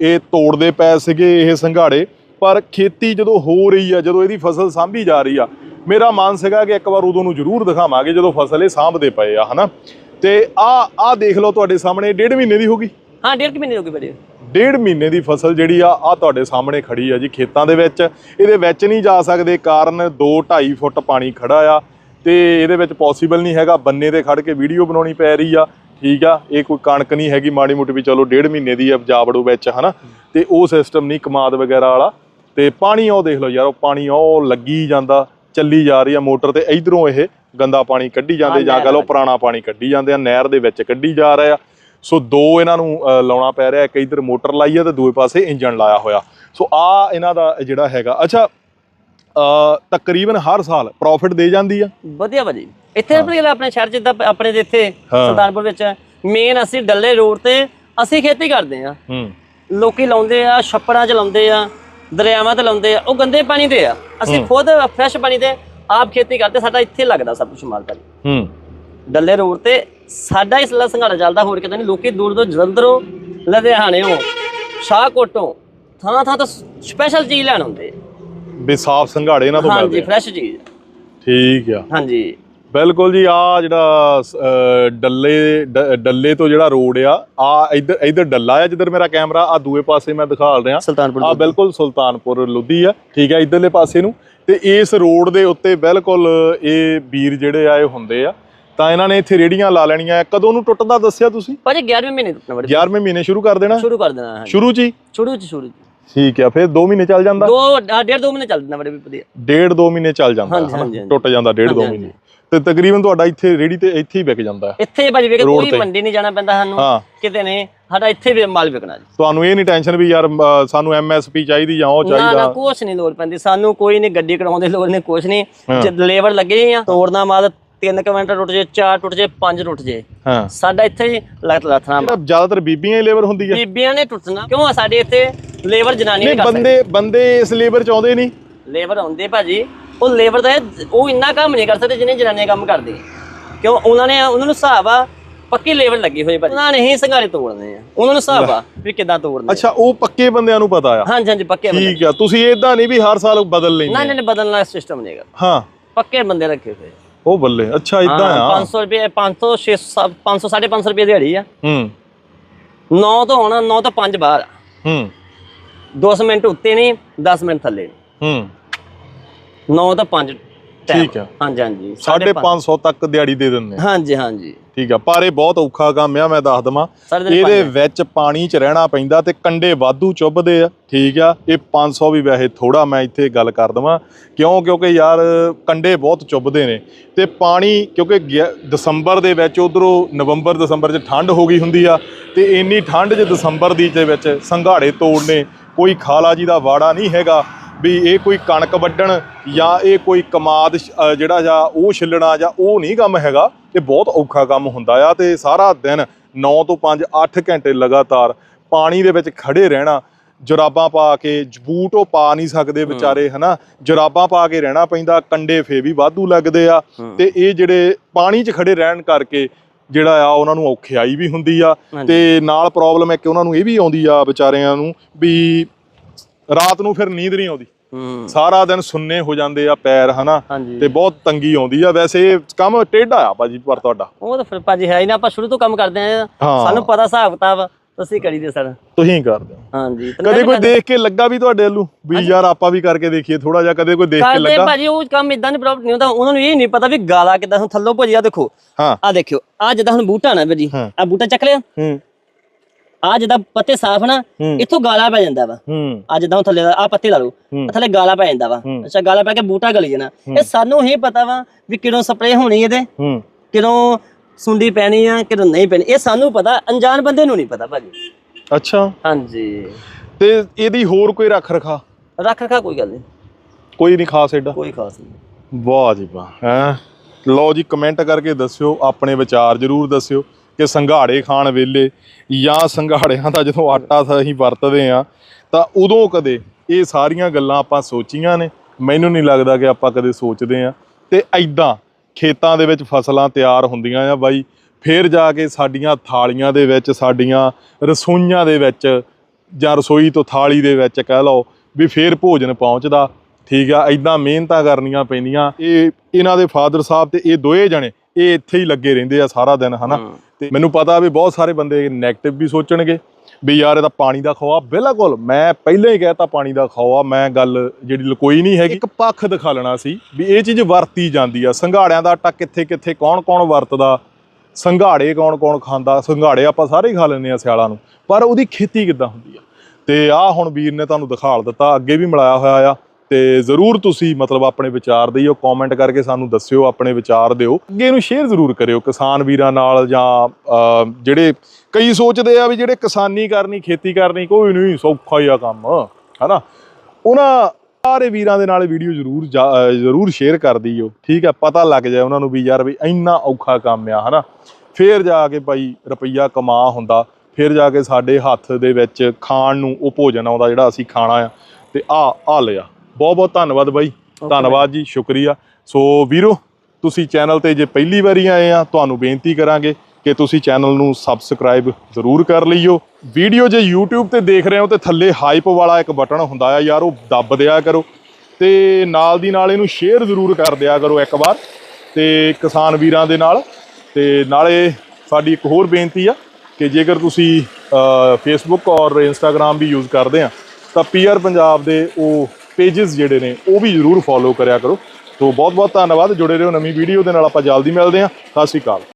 ਇਹ ਤੋੜਦੇ ਪਏ ਸੀਗੇ ਇਹ ਸੰਘਾੜੇ ਪਰ ਖੇਤੀ ਜਦੋਂ ਹੋ ਰਹੀ ਆ ਜਦੋਂ ਇਹਦੀ ਫਸਲ ਸਾਂਭੀ ਜਾ ਰਹੀ ਆ ਮੇਰਾ ਮਨ ਸੀਗਾ ਕਿ ਇੱਕ ਵਾਰ ਉਦੋਂ ਨੂੰ ਜ਼ਰੂਰ ਦਿਖਾਵਾਂਗੇ ਜਦੋਂ ਫਸਲ ਇਹ ਸਾਂਭਦੇ ਪਏ ਆ ਹਨਾ? ਤੇ ਆ ਆ ਦੇਖ ਲਓ ਤੁਹਾਡੇ ਸਾਹਮਣੇ ਡੇਢ ਮਹੀਨੇ ਦੀ ਹੋ ਗਈ? ਹਾਂ ਡੇਢ ਕੁ ਮਹੀਨੇ ਹੋ ਗਏ ਬੜੇ ਡੇਢ ਮਹੀਨੇ ਦੀ ਫਸਲ ਜਿਹੜੀ ਆ ਆ ਤੁਹਾਡੇ ਸਾਹਮਣੇ ਖੜੀ ਆ ਜੀ ਖੇਤਾਂ ਦੇ ਵਿੱਚ। ਇਹਦੇ ਵਿੱਚ ਨਹੀਂ ਜਾ ਸਕਦੇ ਕਾਰਨ 2 2.5 ਫੁੱਟ ਪਾਣੀ ਖੜਾ ਆ ਤੇ ਇਹਦੇ ਵਿੱਚ ਪੋਸੀਬਲ ਨਹੀਂ ਹੈਗਾ ਬੰਨੇ ਤੇ ਖੜ ਕੇ ਵੀਡੀਓ ਬਣਾਉਣੀ ਪੈ ਰਹੀ ਆ। ਠੀਕ ਆ ਇਹ ਕੋਈ ਕਣਕ ਨਹੀਂ ਹੈਗੀ ਮਾੜੀ ਮੋਟੀ ਵੀ ਚਲੋ ਡੇਢ ਮਹੀਨੇ ਦੀ ਆ ਜਾਵੜੋ ਵਿੱਚ ਹਨਾ? ਤੇ ਉਹ ਸਿਸਟਮ ਨਹੀਂ ਕਮਾਦ ਵਗੈਰਾ ਵਾਲਾ। ਤੇ ਪਾਣੀ ਉਹ ਦੇਖ ਲਓ ਯਾਰ ਉਹ ਪਾਣੀ ਉਹ ਲੱਗੀ ਜਾਂਦਾ ਚੱਲੀ ਜਾ ਰਹੀ ਆ ਮੋਟਰ ਤੇ ਇਧਰੋਂ ਇਹ ਗੰਦਾ ਪਾਣੀ ਕੱਢੀ ਜਾਂਦੇ ਜਾਂ ਕਹ ਲਓ। ਪੁਰਾਣਾ ਪਾਣੀ ਕੱਢੀ ਜਾਂਦੇ ਆ ਨਹਿਰ ਦੇ ਵਿੱਚ ਕੱਢੀ ਜਾ ਰਿਹਾ ਸੋ ਦੋ ਇਹਨਾਂ ਨੂੰ ਲਾਉਣਾ ਪੈ ਰਿਹਾ ਇੱਕ ਇਧਰ ਮੋਟਰ ਲਾਈ ਆ ਤੇ ਦੂਏ ਪਾਸੇ ਇੰਜਨ ਲਾਇਆ ਹੋਇਆ। ਸੋ ਆ ਇਹਨਾਂ ਦਾ ਜਿਹੜਾ ਹੈਗਾ ਅੱਛਾ ਤਕਰੀਬਨ ਹਰ ਸਾਲ ਪ੍ਰੋਫਿਟ ਦੇ ਜਾਂਦੀ ਆ? ਵਧੀਆ ਭਾਜੀ। ਇੱਥੇ ਆਪਣੇ ਆਪਣੇ ਸ਼ਹਿਰ ਜਿੱਦਾਂ ਆਪਣੇ ਦੇ ਇੱਥੇ। ਸੁਲਤਾਨਪੁਰ ਵਿੱਚ ਮੇਨ ਅਸੀਂ ਡੱਲੇ ਰੋਡ ਤੇ ਅਸੀਂ ਖੇਤੀ ਕਰਦੇ ਆ ਹੂੰ। ਲੋਕੀ ਲਾਉਂਦੇ ਆ ਛੱਪੜਾਂ 'ਚ ਲਾਉਂਦੇ ਆ ਦਰਿਆਵਾਂ ਤੇ ਲਾਉਂਦੇ ਆ ਉਹ ਗੰਦੇ ਪਾਣੀ ਤੇ ਆ। ਅਸੀਂ ਖੁਦ ਫਰੈਸ਼ ਪਾਣੀ ਤੇ ਆਪ ਖੇਤੀ ਕਰਦੇ ਸਾਡਾ ਇੱਥੇ ਲੱਗਦਾ ਸਭ ਕੁਝ ਮਾਲ ਭਾਜੀ ਹੂੰ। ਡੱਲੇ ਰੋਡ ਤੇ ਸਾਡਾ ਇਸ ਲਾ ਸੰਘਾੜਾ ਚੱਲਦਾ ਹੋਰ ਕਿਤੇ ਨਹੀਂ। ਲੋਕੀ ਦੂਰ ਦੂਰ ਜਲੰਧਰੋਂ ਲੁਧਿਆਣਿਓਂ ਸ਼ਾਹਕੋਟੋਂ ਥਾਂ ਥਾਂ ਤੋਂ ਸਪੈਸ਼ਲ ਚੀਜ਼ ਲੈਣ ਆਉਂਦੇ। ਵੀ ਸਾਫ਼ ਸੰਘਾੜੇ ਇਹਨਾਂ ਤੋਂ ਹਾਂਜੀ ਮਿਲਦੇ ਆ। ਫਰੈਸ਼ ਚੀਜ਼। ਠੀਕ ਆ। ਹਾਂਜੀ। ਬਿਲਕੁਲ ਜੀ ਆ ਜਿਹੜਾ ਡੱਲੇ ਡੱਲੇ ਤੋਂ ਜਿਹੜਾ ਰੋਡ ਆ ਆ ਇਧਰ ਇਧਰ ਡੱਲਾ ਆ ਜਿੱਧਰ ਮੇਰਾ ਕੈਮਰਾ ਆ ਦੂਏ ਪਾਸੇ ਮੈਂ ਦਿਖਾ ਰਿਹਾ। ਸੁਲਤਾਨਪੁਰ ਆ ਬਿਲਕੁਲ ਸੁਲਤਾਨਪੁਰ ਲੋਧੀ ਆ ਠੀਕ ਆ ਇਧਰਲੇ ਪਾਸੇ ਨੂੰ। ਤੇ ਇਸ ਰੋਡ ਦੇ ਉੱਤੇ ਬਿਲਕੁਲ ਇਹ ਵੀਰ ਜਿਹੜੇ ਆ ਇਹ ਹੁੰਦੇ ਆ। ਤਾਂ ਇਹਨਾਂ ਨੇ ਇੱਥੇ ਰੇੜੀਆਂ ਲਾ ਲੈਣੀਆਂ ਆ। ਕਦੋਂ ਨੂੰ ਟੁੱਟਦਾ ਦੱਸਿਆ ਤੁਸੀਂ? ਭਾਜੀ 11ਵੇਂ ਮਹੀਨੇ ਤੋਂ ਨੰਬਰ 11ਵੇਂ ਮਹੀਨੇ ਸ਼ੁਰੂ ਕਰ ਦੇਣਾ? ਸ਼ੁਰੂ ਕਰ ਦੇਣਾ ਸ਼ੁਰੂ ਚ ਹੀ? ਸ਼ੁਰੂ ਚ ਸ਼ੁਰੂ ਚ ਠੀਕ ਆ ਫਿਰ 2 ਮਹੀਨੇ ਚੱਲ ਜਾਂਦਾ? ਦੋ ਆਹ ਡੇਢ ਦੋ ਮਹੀਨੇ ਚੱਲ ਦਿੰਦਾ ਬੜੇ ਵੀ ਵਧੀਆ। ਡੇਢ 2 ਮਹੀਨੇ ਚੱਲ ਜਾਂਦਾ। ਟੁੱਟ ਜਾਂਦਾ ਡੇਢ 2 ਹਾਂਜੀ, ਮਹੀਨੇ। ਤੇ ਤਕਰੀਬਨ ਤੁਹਾਡਾ ਇੱਥੇ ਰੇੜੀ ਤੇ ਇੱਥੇ ਹੀ ਵਿਕ ਜਾਂਦਾ ਹੈ। ਇੱਥੇ ਭਾਜੀ ਵੇਖ ਕੋਈ। ਮੰਡੀ ਨਹੀਂ ਜਾਣਾ ਪੈਂਦਾ ਸਾਨੂੰ। ਹਾਂ। ਕਿਤੇ ਨੇ ਸਾਡਾ ਇੱਥੇ ਵੀ ਮਾਲ ਵਿਕਣਾ ਜੀ। ਤੁਹਾਨੂੰ ਇਹ ਨਹੀਂ ਟੈਨਸ਼ਨ ਵੀ ਯਾਰ ਅ, ਸਾਨੂੰ ਐਮਐਸਪੀ ਚਾਹੀਦੀ ਜਾਂ ਉਹ ਨਾ ਨਾ ਚਾਹੀਦਾ ਕੁਛ ਨਹੀਂ ਲੋੜ ਪੈਂਦੀ। ਸਾਨੂੰ ਕੋਈ ਨਹੀਂ ਗੱਡੀ ਕਢਾਉਣ ਦੀ ਲੋੜ ਨਹੀਂ ਕੁਛ ਨਹੀਂ। ਜਦ ਲੇਬਰ ਲੱਗੇ ਆ ਤੋੜਨਾ ਮਾਲ 3 ਕੁਇੰਟਲ ਟੁੱਟ ਜੇ 4 ਟੁੱਟ ਜੇ 5 ਟੁੱਟ ਜੇ। ਹਾਂ। ਸਾਡਾ ਇੱਥੇ ਹੀ ਲਗਤ ਲੱਥਣਾ ਜਿਹੜਾ ਜ਼ਿਆਦਾਤਰ ਬੀਬੀਆਂ ਹੀ ਲੇਬਰ ਹੁੰਦੀ ਹੈ। ਬੀਬੀਆਂ ਨੇ ਟੁੱਟਣਾ। ਕਿਉਂ ਆ? ਸਾਡੇ ਇੱਥੇ ਲੇਬਰ ਜਨਾਨੀਆਂ ਨਹੀਂ ਕਰ ਬੰਦੇ ਬੰਦੇ ਇਸ ਲੇਬਰ ਚ ਆਉਂਦੇ ਨਹੀਂ। ਲੇਬਰ ਆਉਂਦੇ ਭਾਜੀ। ਉਹ ਲੇਬਰ ਦਾ ਉਹ ਇੰਨਾ ਕੰਮ ਨਹੀਂ ਕਰ ਸਕਦੇ ਜਿੰਨੇ ਜਨਾਨੀਆਂ ਕੰਮ ਕਰਦੀਆਂ ਕਿਉਂ? ਉਹਨਾਂ ਨੇ ਉਹਨਾਂ ਨੂੰ ਹਿਸਾਬ ਆ ਪੱਕੀ ਲੇਬਰ ਲੱਗੀ ਹੋਈ ਭਾਜੀ। ਉਹਨਾਂ ਨੇ ਹੀ ਸੰਘਾਰੇ ਤੋੜਨੇ ਆ। ਉਹਨਾਂ ਨੂੰ ਹਿਸਾਬ ਆ ਵੀ ਕਿੱਦਾਂ ਤੋੜਨੇ ਅੱਛਾ ਉਹ ਪੱਕੇ ਬੰਦਿਆਂ ਨੂੰ ਪਤਾ ਆ। ਹਾਂਜੀ ਹਾਂਜੀ ਪੱਕੇ ਬੰਦੇ ਠੀਕ ਆ। ਤੁਸੀਂ ਇਦਾਂ ਨਹੀਂ ਵੀ ਹਰ ਸਾਲ ਬਦਲ ਲੈਂਦੇ ਨਾ ਨਹੀਂ ਬਦਲਣਾ ਸਿਸਟਮ ਨਹੀਂਗਾ ਹਾਂ। ਪੱਕੇ ਬੰਦੇ ਰੱਖੇ ਹੋਏ ਉਹ ਬੱਲੇ ਅੱਛਾ ਇਦਾਂ ਆ। 500 ਰੁਪਏ 500 600 500 550 ਰੁਪਏ ਦਿਹਾੜੀ ਆ। ਹੂੰ। 9 ਤੋਂ ਹੋਣਾ 9 ਤੋਂ 5 ਬਾਹਰ ਹੂੰ। 2 ਮਿੰਟ ਉੱਤੇ ਨਹੀਂ 10 ਮਿੰਟ ਥੱਲੇ ਹੂੰ। 9 ਤੋਂ 5 ਠੀਕ ਆ। ਹਾਂਜੀ ਹਾਂਜੀ। 550 ਤੱਕ ਦਿਹਾੜੀ ਦੇ ਦਿੰਦੇ ਆ। ਹਾਂਜੀ ਹਾਂਜੀ। ਠੀਕ ਆ ਪਰ ਇਹ ਬਹੁਤ ਔਖਾ ਕੰਮ ਆ ਮੈਂ ਦੱਸ ਦਵਾਂ। ਇਹਦੇ ਵਿੱਚ ਪਾਣੀ 'ਚ ਰਹਿਣਾ ਪੈਂਦਾ ਤੇ ਕੰਡੇ ਵਾਧੂ ਚੁੱਭਦੇ ਆ। ਠੀਕ ਆ ਇਹ 500 ਵੀ ਵੈਸੇ ਥੋੜਾ ਮੈਂ ਇੱਥੇ ਗੱਲ ਕਰ ਦਵਾਂ। ਕਿਉਂ? ਕਿਉਂਕਿ ਯਾਰ ਕੰਡੇ ਬਹੁਤ ਚੁੱਭਦੇ ਨੇ। ਤੇ ਪਾਣੀ ਕਿਉਂਕਿ ਦਸੰਬਰ ਦੇ ਵਿੱਚ ਉਧਰੋਂ ਨਵੰਬਰ ਦਸੰਬਰ 'ਚ ਠੰਡ ਹੋ ਗਈ ਹੁੰਦੀ ਆ। ਤੇ ਇੰਨੀ ਠੰਡ 'ਚ ਦਸੰਬਰ ਦੀ ਦੇ ਵਿੱਚ ਸੰਘਾੜੇ ਤੋੜਨੇ ਕੋਈ ਖਾਲਾ ਜੀ ਦਾ ਵਾੜਾ ਨਹੀਂ ਹੈਗਾ। ਵੀ ਇਹ ਕੋਈ ਕਣਕ ਵੱਢਣ ਜਾਂ ਇਹ ਕੋਈ ਕਮਾਦ ਜਿਹੜਾ ਜਾਂ ਉਹ ਛਿੱਲਣਾ ਜਾਂ ਉਹ ਨਹੀਂ ਕੰਮ ਹੈਗਾ ਇਹ ਬਹੁਤ ਔਖਾ ਕੰਮ ਹੁੰਦਾ ਆ ਤੇ ਸਾਰਾ ਦਿਨ 9 ਤੋਂ 5 8 ਘੰਟੇ ਲਗਾਤਾਰ ਪਾਣੀ ਦੇ ਵਿੱਚ ਖੜੇ ਰਹਿਣਾ ਜੁਰਾਬਾਂ ਪਾ ਕੇ ਬੂਟ ਉਹ ਪਾ ਨਹੀਂ ਸਕਦੇ ਵਿਚਾਰੇ ਹਨਾ? ਜੁਰਾਬਾਂ ਪਾ ਕੇ ਰਹਿਣਾ ਪੈਂਦਾ ਕੰਡੇ ਫੇ ਵੀ ਵਾਧੂ ਲੱਗਦੇ ਆ ਤੇ ਇਹ ਜਿਹੜੇ ਪਾਣੀ 'ਚ ਖੜੇ ਰਹਿਣ ਕਰਕੇ ਜਿਹੜਾ ਆ ਉਹਨਾਂ ਨੂੰ ਔਖਿਆਈ ਵੀ ਹੁੰਦੀ ਆ। ਤੇ ਨਾਲ ਪ੍ਰੋਬਲਮ ਹੈ ਕਿ ਉਹਨਾਂ ਨੂੰ ਇਹ ਵੀ ਆਉਂਦੀ ਆ ਵਿਚਾਰਿਆਂ ਨੂੰ ਵੀ ਰਾਤ ਨੂੰ ਫਿਰ ਨੀਂਦ ਨਹੀਂ ਆਉਂਦੀ। ਸਾਰਾ ਦਿਨ ਸੁੰਨੇ ਹੋ ਜਾਂਦੇ ਆ ਪੈਰ ਹਨਾ? ਤੇ ਬਹੁਤ ਤੰਗੀ ਆਉਂਦੀ ਆ। ਵੈਸੇ ਕੰਮ ਟੇਢਾ ਆ ਭਾਜੀ ਪਰ ਤੁਹਾਡਾ। ਉਹ ਤਾਂ ਫਿਰ ਭਾਜੀ ਹੈ ਹੀ ਨਾ ਆਪਾਂ ਸ਼ੁਰੂ ਤੋਂ ਕੰਮ ਕਰਦੇ ਆ। ਸਾਨੂੰ ਪਤਾ ਹਿਸਾਬ ਕਿਤਾਬ ਤੁਸੀਂ ਕਰੀਦੇ ਸਰ। ਤੁਸੀਂ ਕਰਦੇ ਹੋ। ਹਾਂਜੀ। ਕਦੇ ਕੋਈ ਦੇਖ ਕੇ ਲੱਗਾ ਵੀ ਤੁਹਾਡੇ ਵੱਲੋਂ? ਵੀ ਯਾਰ ਆਪਾਂ ਵੀ ਕਰਕੇ ਦੇਖੀਏ ਥੋੜਾ ਜਿਹਾ ਕਦੇ ਕੋਈ ਦੇਖ ਕੇ ਕਰਦੇ ਲੱਗਾ? ਭਾਜੀ ਉਹ ਕੰਮ ਇਦਾਂ ਨਹੀਂ ਪ੍ਰੋਬਲਮ ਨਹੀਂ ਹੁੰਦਾ। ਉਹਨਾਂ ਨੂੰ ਇਹ ਨਹੀਂ ਪਤਾ ਵੀ ਗਾਲਾ ਕਿਦਾਂ ਹੁਣ ਥੱਲੋਂ ਭਾਜੀ ਆ ਦੇਖੋ। ਹਾਂ। ਆ ਦੇਖਿਓ ਆ ਜਿੱਦਾਂ ਹੁਣ ਬੂਟਾ ਨਾ ਭਾਜੀ। ਆ ਬੂਟਾ ਚੱਕ ਲਿਆ। ਹੂੰ। ਆ ਜਿੱਦਾਂ ਪੱਤੇ ਸਾਫ਼ ਨਾ। ਇੱਥੋਂ ਗਾਲਾ ਪੈ ਜਾਂਦਾ ਵਾ। ਆ ਜਿੱਦਾਂ ਹੁਣ ਥੱਲੇ ਆ ਪੱਤੇ ਲਾ ਲਓ ਥੱਲੇ ਗਾਲਾ ਪੈ ਜਾਂਦਾ ਵਾ। ਅੱਛਾ ਗਾਲਾ ਪੈ ਕੇ ਬੂਟਾ ਗਲੀ ਜਾਣਾ। ਇਹ ਸਾਨੂੰ ਹੀ ਪਤਾ ਵਾ ਵੀ ਕਿਦੋਂ ਸਪਰੇਅ ਹੋਣੀ ਇਹਦੇ ਕਿਦੋਂ ਸੁੰਡੀ ਪੈਣੀ ਆ ਕਿਦੋਂ ਨਹੀਂ ਪੈਣੀ। ਇਹ ਸਾਨੂੰ ਪਤਾ ਅਣਜਾਣ ਬੰਦੇ ਨੂੰ ਨਹੀਂ ਪਤਾ ਭਾਜੀ। ਅੱਛਾ। ਹਾਂਜੀ। ਤੇ ਇਹਦੀ ਹੋਰ ਕੋਈ ਰੱਖ ਰਖਾ? ਰੱਖ ਰਖਾ ਕੋਈ ਗੱਲ ਨਹੀਂ। ਕੋਈ ਨਹੀਂ ਖਾਸ ਐਡਾ ਕੋਈ ਖਾਸ ਨਹੀਂ। ਵਾਹ ਜੀ ਵਾਹ ਹੈ। ਲਓ ਜੀ ਕਮੈਂਟ ਕਰਕੇ ਦੱਸਿਓ ਆਪਣੇ ਵਿਚਾਰ ਜਰੂਰ ਦੱਸਿਓ। ਕਿ ਸੰਘਾੜੇ ਖਾਣ ਵੇਲੇ ਜਾਂ ਸੰਘਾੜਿਆਂ ਦਾ ਜਦੋਂ ਆਟਾ ਅਸੀਂ ਵਰਤਦੇ ਆ ਤਾਂ ਉਦੋਂ ਕਦੇ ਇਹ ਸਾਰੀਆਂ ਗੱਲਾਂ ਆਪਾਂ ਸੋਚੀਆਂ ਨੇ। ਮੈਨੂੰ ਨਹੀਂ ਲੱਗਦਾ ਕਿ ਆਪਾਂ ਕਦੇ ਸੋਚਦੇ ਆ ਤੇ ਐਦਾਂ ਖੇਤਾਂ ਦੇ ਵਿੱਚ ਫਸਲਾਂ ਤਿਆਰ ਹੁੰਦੀਆਂ ਆ ਬਾਈ। ਫੇਰ ਜਾ ਕੇ ਸਾਡੀਆਂ ਥਾਲੀਆਂ ਦੇ ਵਿੱਚ, ਸਾਡੀਆਂ ਰਸੋਈਆਂ ਦੇ ਵਿੱਚ ਜਾਂ ਰਸੋਈ ਤੋਂ ਥਾਲੀ ਦੇ ਵਿੱਚ ਕਹਿ ਲਓ ਵੀ ਫੇਰ ਭੋਜਨ ਪਹੁੰਚਦਾ। ਠੀਕ ਆ ਐਦਾਂ ਮਿਹਨਤਾਂ ਕਰਨੀਆਂ ਪੈਂਦੀਆਂ। ਇਹ ਇਹਨਾਂ ਦੇ ਫਾਦਰ ਸਾਹਿਬ ਤੇ ਇਹ ਦੋਏ ਜਣੇ, ਇਹ ਇੱਥੇ ਹੀ ਲੱਗੇ ਰਹਿੰਦੇ ਆ ਸਾਰਾ ਦਿਨ, ਹਨਾ? ਹਮ। ਤੇ ਮੈਨੂੰ ਪਤਾ ਵੀ ਬਹੁਤ ਸਾਰੇ ਬੰਦੇ 네ਗੇਟਿਵ ਵੀ ਸੋਚਣਗੇ ਵੀ ਯਾਰ ਇਹਦਾ ਪਾਣੀ ਦਾ ਖਵਾ ਬਿਲਕੁਲ, ਮੈਂ ਪਹਿਲਾਂ ਹੀ ਕਹਿਤਾ ਪਾਣੀ ਦਾ ਖਵਾ ਮੈਂ ਗੱਲ ਜਿਹੜੀ ਲਕੋਈ ਨਹੀਂ ਹੈਗੀ। ਇੱਕ ਪੱਖ ਦਿਖਾ ਲੈਣਾ ਸੀ ਵੀ ਇਹ ਚੀਜ਼ ਵਰਤੀ ਜਾਂਦੀ ਆ। ਸੰਘਾੜਿਆਂ ਦਾ ਆਟਾ ਕਿੱਥੇ ਕਿੱਥੇ ਕੌਣ ਕੌਣ ਵਰਤਦਾ, ਸੰਘਾੜੇ ਕੌਣ ਕੌਣ ਖਾਂਦਾ, ਸੰਘਾੜੇ ਆਪਾਂ ਸਾਰੇ ਹੀ ਖਾ ਲੈਂਦੇ ਆ ਸਿਆਲਾਂ ਨੂੰ। ਪਰ ਉਹਦੀ ਖੇਤੀ ਕਿੱਦਾਂ ਹੁੰਦੀ ਆ? ਤੇ ਆਹ ਹੁਣ ਵੀਰ ਨੇ ਤੁਹਾਨੂੰ ਦਿਖਾਲ ਦਿੱਤਾ, ਅੱਗੇ ਵੀ ਮਿਲਾਇਆ ਹੋਇਆ ਆ। ਤੇ ਜ਼ਰੂਰ ਤੁਸੀਂ ਮਤਲਬ ਆਪਣੇ ਵਿਚਾਰ ਦਿਓ ਕਮੈਂਟ ਕਰਕੇ ਸਾਨੂੰ ਦੱਸਿਓ, ਆਪਣੇ ਵਿਚਾਰ ਦਿਓ। ਅੱਗੇ ਨੂੰ ਸ਼ੇਅਰ ਜ਼ਰੂਰ ਕਰਿਓ ਕਿਸਾਨ ਵੀਰਾਂ ਨਾਲ ਜਾਂ ਜਿਹੜੇ ਕਈ ਸੋਚਦੇ ਆ ਵੀ ਜਿਹੜੇ ਕਿਸਾਨੀ ਕਰਨੀ, ਖੇਤੀ ਕਰਨੀ, ਕੋਈ ਨਹੀਂ, ਸੌਖਾ ਹੀ ਆ ਕੰਮ, ਹਨਾ? ਉਹਨਾਂ ਸਾਰੇ ਵੀਰਾਂ ਦੇ ਨਾਲ ਵੀਡੀਓ ਜ਼ਰੂਰ ਜਾ- ਜ਼ਰੂਰ ਸ਼ੇਅਰ ਕਰ ਦਿਓ, ਠੀਕ ਹੈ ਪਤਾ ਲੱਗ ਜਾਏ ਉਹਨਾਂ ਨੂੰ ਵੀ ਯਾਰ ਵੀ ਇੰਨਾ ਔਖਾ ਕੰਮ ਆ, ਹਨਾ? ਫੇਰ ਜਾ ਕੇ ਭਾਈ ਰੁਪਈਆ ਕਮਾ ਹੁੰਦਾ, ਫਿਰ ਜਾ ਕੇ ਸਾਡੇ ਹੱਥ ਦੇ ਵਿੱਚ ਖਾਣ ਨੂੰ ਉਹ ਭੋਜਨ ਆਉਂਦਾ ਜਿਹੜਾ ਅਸੀਂ ਖਾਣਾ ਆ, ਤੇ ਆ ਆ ਲਿਆ। ਬਹੁਤ ਬਹੁਤ ਧੰਨਵਾਦ ਬਾਈ। ਧੰਨਵਾਦ ਜੀ ਸ਼ੁਕਰੀਆ। ਸੋ ਵੀਰੋ ਤੁਸੀਂ ਚੈਨਲ ਤੇ ਜੇ ਪਹਿਲੀ ਵਾਰੀ ਆਏ ਆ ਤੁਹਾਨੂੰ ਬੇਨਤੀ ਕਰਾਂਗੇ ਕਿ ਤੁਸੀਂ ਚੈਨਲ ਨੂੰ ਸਬਸਕ੍ਰਾਈਬ ਜ਼ਰੂਰ ਕਰ ਲਈਓ। ਵੀਡੀਓ ਜੇ YouTube ਤੇ ਦੇਖ ਰਹੇ ਹੋ ਤੇ ਥੱਲੇ ਹਾਈਪ ਵਾਲਾ ਇੱਕ ਬਟਨ ਹੁੰਦਾ ਆ ਯਾਰ ਉਹ ਦੱਬ ਦਿਆ ਕਰੋ। ਤੇ ਨਾਲ ਦੀ ਨਾਲ ਇਹਨੂੰ ਸ਼ੇਅਰ ਜ਼ਰੂਰ ਕਰ ਦਿਆ ਕਰੋ ਇੱਕ ਵਾਰ ਤੇ ਕਿਸਾਨ ਵੀਰਾਂ ਦੇ ਨਾਲ। ਤੇ ਨਾਲੇ ਸਾਡੀ ਇੱਕ ਹੋਰ ਬੇਨਤੀ ਆ ਕਿ ਜੇਕਰ ਤੁਸੀਂ ਫੇਸਬੁੱਕ ਔਰ ਇੰਸਟਾਗ੍ਰam ਵੀ ਯੂਜ਼ ਕਰਦੇ ਆ ਤਾਂ ਪੀਆਰ ਪੰਜਾਬ ਦੇ ਉਹ ਪੇजेस ਜਿਹੜੇ ਨੇ, ਉਹ ਵੀ ਜ਼ਰੂਰ ਫੋਲੋ ਕਰਿਆ ਕਰੋ। ਸੋ ਬਹੁਤ ਬਹੁਤ ਧੰਨਵਾਦ, ਜੁੜੇ ਰਹੋ ਨਵੀਂ ਵੀਡੀਓ ਦੇ ਨਾਲ, ਆਪਾਂ ਜਲਦੀ ਮਿਲਦੇ ਹਾਂ। ਸਤਿ ਸ਼੍ਰੀ ਅਕਾਲ।